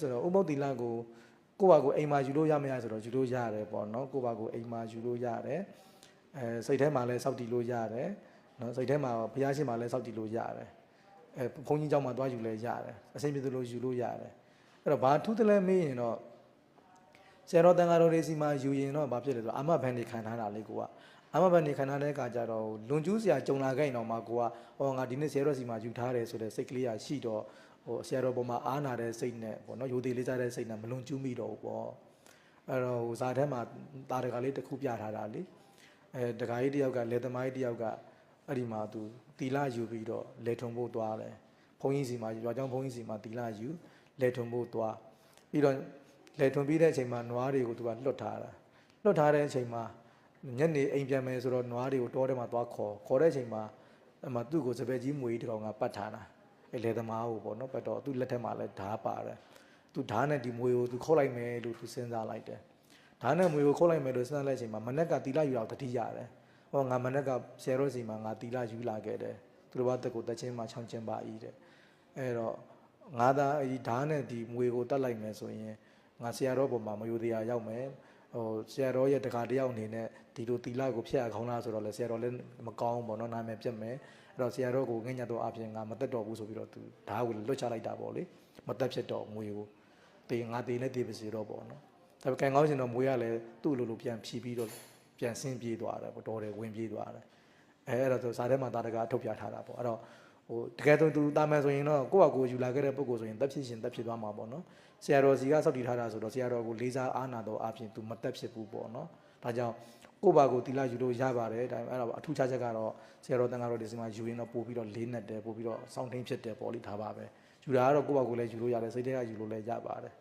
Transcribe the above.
ဆိုတော့ဥပုပ်တီလာကိုကိုယ့်ဘာကိုအိမ်မှာယူလို့ရမရဆိုတော့ယူလို့ရတယ်ပေါ့နော်ကိုယ့်ဘာကိုအိမ်မှာယူလို့ရတယ်အဲစိတ်ထဲမှာလည်းစောက်တည်လို့ရတယ်နော်စိတ်ထဲမှာဘုရားရှင်မှာလည်းစောက်တည်လို့ရတယ်အဲဘုန်းကြီးကျောင်းမှာသွားယူလဲရတယ်အစိမ့်ပြသလိုယူလို့ရတယ်အဲ့တော့ဘာထူးတလဲမေးရင်တော့ဆရာတော်တန်ဃာတော်တွေစီမှာယူရင်တော့ဘာဖြစ်လဲဆိုတော့အာမဘန်နေခံထားတာလေကိုကအမဘန်နေခံထားတဲ့အခါကျတော့လွန်ကျူးစရာကြုံလာခဲ့ရင်တော့မှကိုကဟောငါဒီနေ့ဆရာတော်စီမှာယူထားတယ်ဆိုတဲ့စိတ်ကလေးရရှိတော့ ဟိုဆရာတော်ပေါ်မှာအားနာတဲ့စိတ်နဲ့ပေါ့နော်ယူသေးလေးစားတဲ့စိတ်နဲ့မလွန်ကျူးမိတော့ဘူးပေါ့အဲ့တော့ဟိုဇာထဲမှာတာတကာလေးတစ်ခုပြထားတာလေအဲတကာကြီးတယောက်ကလေသမားကြီးတယောက်ကအဲ့ဒီမှာသူတီလာယူပြီးတော့လေထုံဖို့သွားတယ်ဘုန်းကြီးစီမှာရွာကျောင်းဘုန်းကြီးစီမှာတီလာယူလေထုံဖို့သွားပြီးတော့လေထုံပြီးတဲ့အချိန်မှာနွားတွေကိုသူကလွတ်ထားတာလွတ်ထားတဲ့အချိန်မှာညနေအိမ်ပြန်မယ်ဆိုတော့နွားတွေကိုတောထဲမှာသွားခေါ်ခေါ်တဲ့အချိန်မှာအမှသူ့ကိုစပယ်ကြီးမွေကြီးတစ်ကောင်ကပတ်ထားတာ အဲလေသမားကိုပေါ့နော်ပတ်တော့သူ့လက်ထက်မှာလည်းဓားပါတယ်သူဓားနဲ့ဒီမွေကိုသူခေါ်လိုက်မယ်လို့သူစဉ်းစားလိုက်တယ်ဓားနဲ့မွေကိုခေါ်လိုက်မယ်လို့စဉ်းစားလိုက်ချိန်မှာမနက်ကတီလာယူတော့တတိရတယ်ဟောငါမနက်ကဆယ်ရောစီမှာငါတီလာယူလာခဲ့တယ်သူတို့ဘာတက်ကိုတက်ချင်းမှာချောင်းချင်းပါဤတဲ့အဲတော့ငါသာဒီဓားနဲ့ဒီမွေကိုတတ်လိုက်မယ်ဆိုရင်ငါဆရာတော်ပေါ်မှာမယိုတရားရောက်မယ် ဟိုဆရာတော်ရဲ့တကာတယောက်အနေနဲ့ဒီလိုတီလာကိုဖျက်ရခေါင်းလားဆိုတော့လေဆရာတော်လည်းမကောင်းဘူးပေါ့နော်နာမည်ပြတ်မယ်အဲ့တော့ဆရာတော်ကိုငဲ့ညတ်တော့အပြင်ငါမတက်တော့ဘူးဆိုပြီးတော့သူဓာတ်ကိုလွတ်ချလိုက်တာပေါ့လေမတက်ဖြစ်တော့ငွေကိုတေငါတေလည်းတေပါစီတော့ပေါ့နော်ဒါပေမဲ့ကံကောင်းရှင်တော့မွေးရလဲသူ့လိုလိုပြန်ဖြီးပြီးတော့ပြန်ဆင်းပြေးသွားတယ်ပေါ့တော်တယ်ဝင်ပြေးသွားတယ်အဲအဲ့တော့သူစားထဲမှာတာတကာထုတ်ပြထားတာပေါ့အဲ့တော့ ဟိုတကယ်တော့သူတာမယ်ဆိုရင်တော့ကိုယ့်ဘာကိုယ်ယူလာခဲ့တဲ့ပုံကိုဆိုရင်တက်ဖြစ်ရှင်တက်ဖြစ်သွားမှာပေါ့နော်ဆရာတော်စီကစောက်တည်ထားတာဆိုတော့ဆရာတော်ကိုလေးစားအားနာတော့အပြင်သူမတက်ဖြစ်ဘူးပေါ့နော်ဒါကြောင့်ကိုယ့်ဘာကိုယ်တီလာယူလို့ရပါတယ်ဒါပေမဲ့အဲ့တော့အထူးခြားချက်ကတော့ဆရာတော်တန်ဃာတော်ဒီစီမှာယူရင်တော့ပို့ပြီးတော့လေးနဲ့တယ်ပို့ပြီးတော့စောင့်ထိန်ဖြစ်တယ်ပေါ့လေဒါပါပဲယူတာကတော့ကိုယ့်ဘာကိုယ်လည်းယူလို့ရတယ်စိတ်ထဲကယူလို့လည်းရပါတယ်